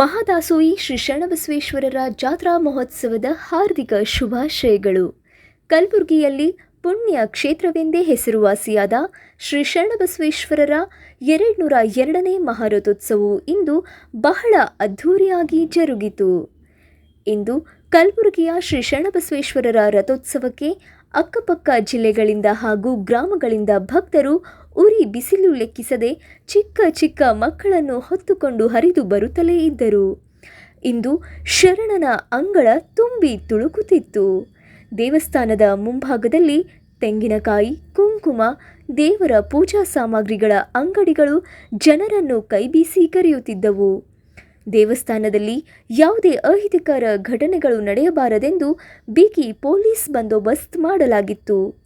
ಮಹಾದಾಸೋಯಿ ಶ್ರೀ ಶರಣಬಸವೇಶ್ವರರ ಜಾತ್ರಾ ಮಹೋತ್ಸವದ ಹಾರ್ದಿಕ ಶುಭಾಶಯಗಳು. ಕಲಬುರಗಿಯಲ್ಲಿ ಪುಣ್ಯ ಕ್ಷೇತ್ರವೆಂದೇ ಹೆಸರುವಾಸಿಯಾದ ಶ್ರೀ ಶರಣಬಸವೇಶ್ವರರ ಎರಡುನೂರ ಎರಡನೇ ಮಹಾರಥೋತ್ಸವವು ಇಂದು ಬಹಳ ಅದ್ಧೂರಿಯಾಗಿ ಜರುಗಿತು. ಇಂದು ಕಲಬುರಗಿಯ ಶ್ರೀ ಶರಣಬಸವೇಶ್ವರರ ರಥೋತ್ಸವಕ್ಕೆ ಅಕ್ಕಪಕ್ಕ ಜಿಲ್ಲೆಗಳಿಂದ ಹಾಗೂ ಗ್ರಾಮಗಳಿಂದ ಭಕ್ತರು ಉರಿ ಬಿಸಿಲು ಲೆಕ್ಕಿಸದೆ ಚಿಕ್ಕ ಚಿಕ್ಕ ಮಕ್ಕಳನ್ನು ಹೊತ್ತುಕೊಂಡು ಹರಿದು ಬರುತ್ತಲೇ ಇದ್ದರು. ಇಂದು ಶರಣನ ಅಂಗಳ ತುಂಬಿ ತುಳುಕುತ್ತಿತ್ತು. ದೇವಸ್ಥಾನದ ಮುಂಭಾಗದಲ್ಲಿ ತೆಂಗಿನಕಾಯಿ, ಕುಂಕುಮ, ದೇವರ ಪೂಜಾ ಸಾಮಗ್ರಿಗಳ ಅಂಗಡಿಗಳು ಜನರನ್ನು ಕೈಬೀಸಿ ಕರೆಯುತ್ತಿದ್ದವು. ದೇವಸ್ಥಾನದಲ್ಲಿ ಯಾವುದೇ ಅಹಿತಕರ ಘಟನೆಗಳು ನಡೆಯಬಾರದೆಂದು ಬಿಗಿ ಪೊಲೀಸ್ ಬಂದೋಬಸ್ತ್ ಮಾಡಲಾಗಿತ್ತು.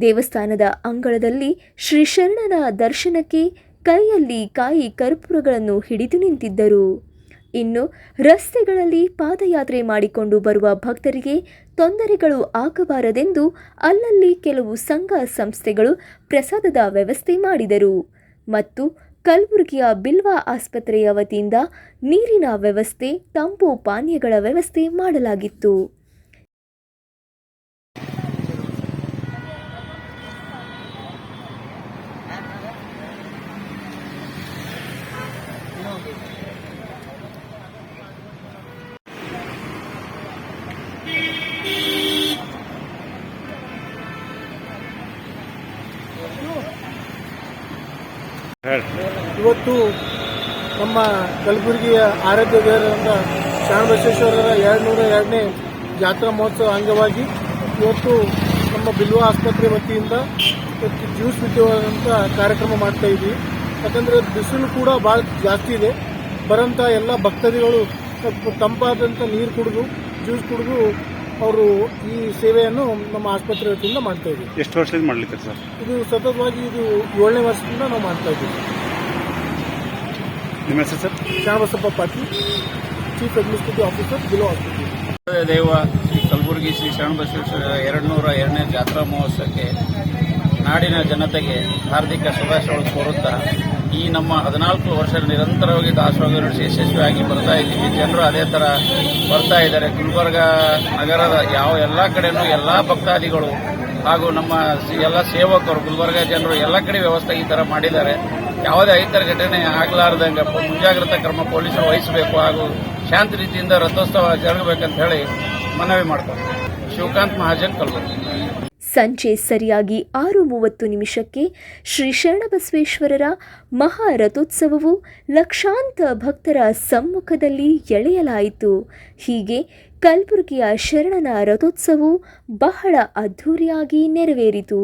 ದೇವಸ್ಥಾನದ ಅಂಗಳದಲ್ಲಿ ಶ್ರೀ ಶರಣನ ದರ್ಶನಕ್ಕೆ ಕೈಯಲ್ಲಿ ಕಾಯಿ ಕರ್ಪೂರಗಳನ್ನು ಹಿಡಿದು ನಿಂತಿದ್ದರು. ಇನ್ನು ರಸ್ತೆಗಳಲ್ಲಿ ಪಾದಯಾತ್ರೆ ಮಾಡಿಕೊಂಡು ಬರುವ ಭಕ್ತರಿಗೆ ತೊಂದರೆಗಳು ಆಗಬಾರದೆಂದು ಅಲ್ಲಲ್ಲಿ ಕೆಲವು ಸಂಘ ಸಂಸ್ಥೆಗಳು ಪ್ರಸಾದದ ವ್ಯವಸ್ಥೆ ಮಾಡಿದರು. ಮತ್ತು ಕಲಬುರಗಿಯ ಬಿಲ್ವಾ ಆಸ್ಪತ್ರೆಯ ವತಿಯಿಂದ ನೀರಿನ ವ್ಯವಸ್ಥೆ, ತಂಪು ಪಾನೀಯಗಳ ವ್ಯವಸ್ಥೆ ಮಾಡಲಾಗಿತ್ತು. ಇವತ್ತು ನಮ್ಮ ಕಲಬುರಗಿಯ ಆರಾಧ್ಯ ದೇವರಾದ ಶರಣಬಸವೇಶ್ವರರ ಎರಡುನೂರ ಎರಡನೇ ಜಾತ್ರಾ ಮಹೋತ್ಸವ ಅಂಗವಾಗಿ ಇವತ್ತು ನಮ್ಮ ಬಿಲ್ವ ಆಸ್ಪತ್ರೆ ವತಿಯಿಂದ ಜ್ಯೂಸ್ ವಿತರಣೆಂತ ಕಾರ್ಯಕ್ರಮ ಮಾಡ್ತಾ ಇದ್ವಿ. ಯಾಕಂದರೆ ಬಿಸಿಲು ಕೂಡ ಭಾಳ ಜಾಸ್ತಿ ಇದೆ. ಬರೋಂಥ ಎಲ್ಲ ಭಕ್ತಾದಿಗಳು ಸ್ವಲ್ಪ ತಂಪಾದಂಥ ನೀರು ಕುಡಿದು ಜ್ಯೂಸ್ ಕುಡಿದು ಅವರು ಈ ಸೇವೆಯನ್ನು ನಮ್ಮ ಆಸ್ಪತ್ರೆ ವತಿಯಿಂದ ಮಾಡ್ತಾ ಇದ್ದೀವಿ. ಎಷ್ಟು ವರ್ಷದಿಂದ ಮಾಡ್ಲಿಕ್ಕೆ ಸರ್? ಇದು ಸತತವಾಗಿ ಇದು ಏಳನೇ ವರ್ಷದಿಂದ ನಾವು ಮಾಡ್ತಾ ಇದ್ದೀವಿ. ನಿಮ್ಮ ಹೆಸರು sir? Shanabasappa Patil chief administrative officer below ಆಸ್ಪತ್ರೆ ದೇವ ಶ್ರೀ ಕಲಬುರಗಿ ಶ್ರೀ ಶರಣಬಸವೇಶ್ವರ ಎರಡು ನೂರ ಎರಡನೇ ಜಾತ್ರಾ ಮಹೋತ್ಸವಕ್ಕೆ ನಾಡಿನ ಜನತೆಗೆ ಹಾರ್ದಿಕ ಶುಭಾಶಯಗಳು ಕೋರುತ್ತಾ ಈ ನಮ್ಮ ಹದಿನಾಲ್ಕು ವರ್ಷ ನಿರಂತರವಾಗಿ ದಾಸೋಹ ನಡೆಸಿ ಯಶಸ್ವಿಯಾಗಿ ಬರ್ತಾ ಇದ್ದೀವಿ. ಜನರು ಅದೇ ಥರ ಬರ್ತಾ ಇದ್ದಾರೆ. ಗುಲ್ಬರ್ಗ ನಗರದ ಯಾವ ಎಲ್ಲ ಕಡೆನೂ ಎಲ್ಲ ಭಕ್ತಾದಿಗಳು ಹಾಗೂ ನಮ್ಮ ಎಲ್ಲ ಸೇವಕರು, ಗುಲ್ಬರ್ಗ ಜನರು ಎಲ್ಲ ಕಡೆ ವ್ಯವಸ್ಥೆ ಈ ಥರ ಮಾಡಿದ್ದಾರೆ. ಯಾವುದೇ ಐತರ ಘಟನೆ ಆಗಲಾರ್ದಂಗೆ ಮುಂಜಾಗ್ರತಾ ಕ್ರಮ ಪೊಲೀಸರು ವಹಿಸಬೇಕು ಹಾಗೂ ಶಾಂತ ರೀತಿಯಿಂದ ರಥೋತ್ಸವ ಜರುಗಬೇಕಂತ ಹೇಳಿ ಮನವಿ ಮಾಡ್ತಾರೆ ಶಿವಕಾಂತ್ ಮಹಾಜನ್ ಕಲಬುರಗಿ. ಸಂಜೆ ಸರಿಯಾಗಿ ಆರು ಮೂವತ್ತು ನಿಮಿಷಕ್ಕೆ ಶ್ರೀ ಶರಣಬಸವೇಶ್ವರರ ಮಹಾರಥೋತ್ಸವವು ಲಕ್ಷಾಂತ ಭಕ್ತರ ಸಮ್ಮುಖದಲ್ಲಿ ಎಳೆಯಲಾಯಿತು. ಹೀಗೆ ಕಲಬುರಗಿಯ ಶರಣನ ರಥೋತ್ಸವವು ಬಹಳ ಅದ್ಧೂರಿಯಾಗಿ ನೆರವೇರಿತು.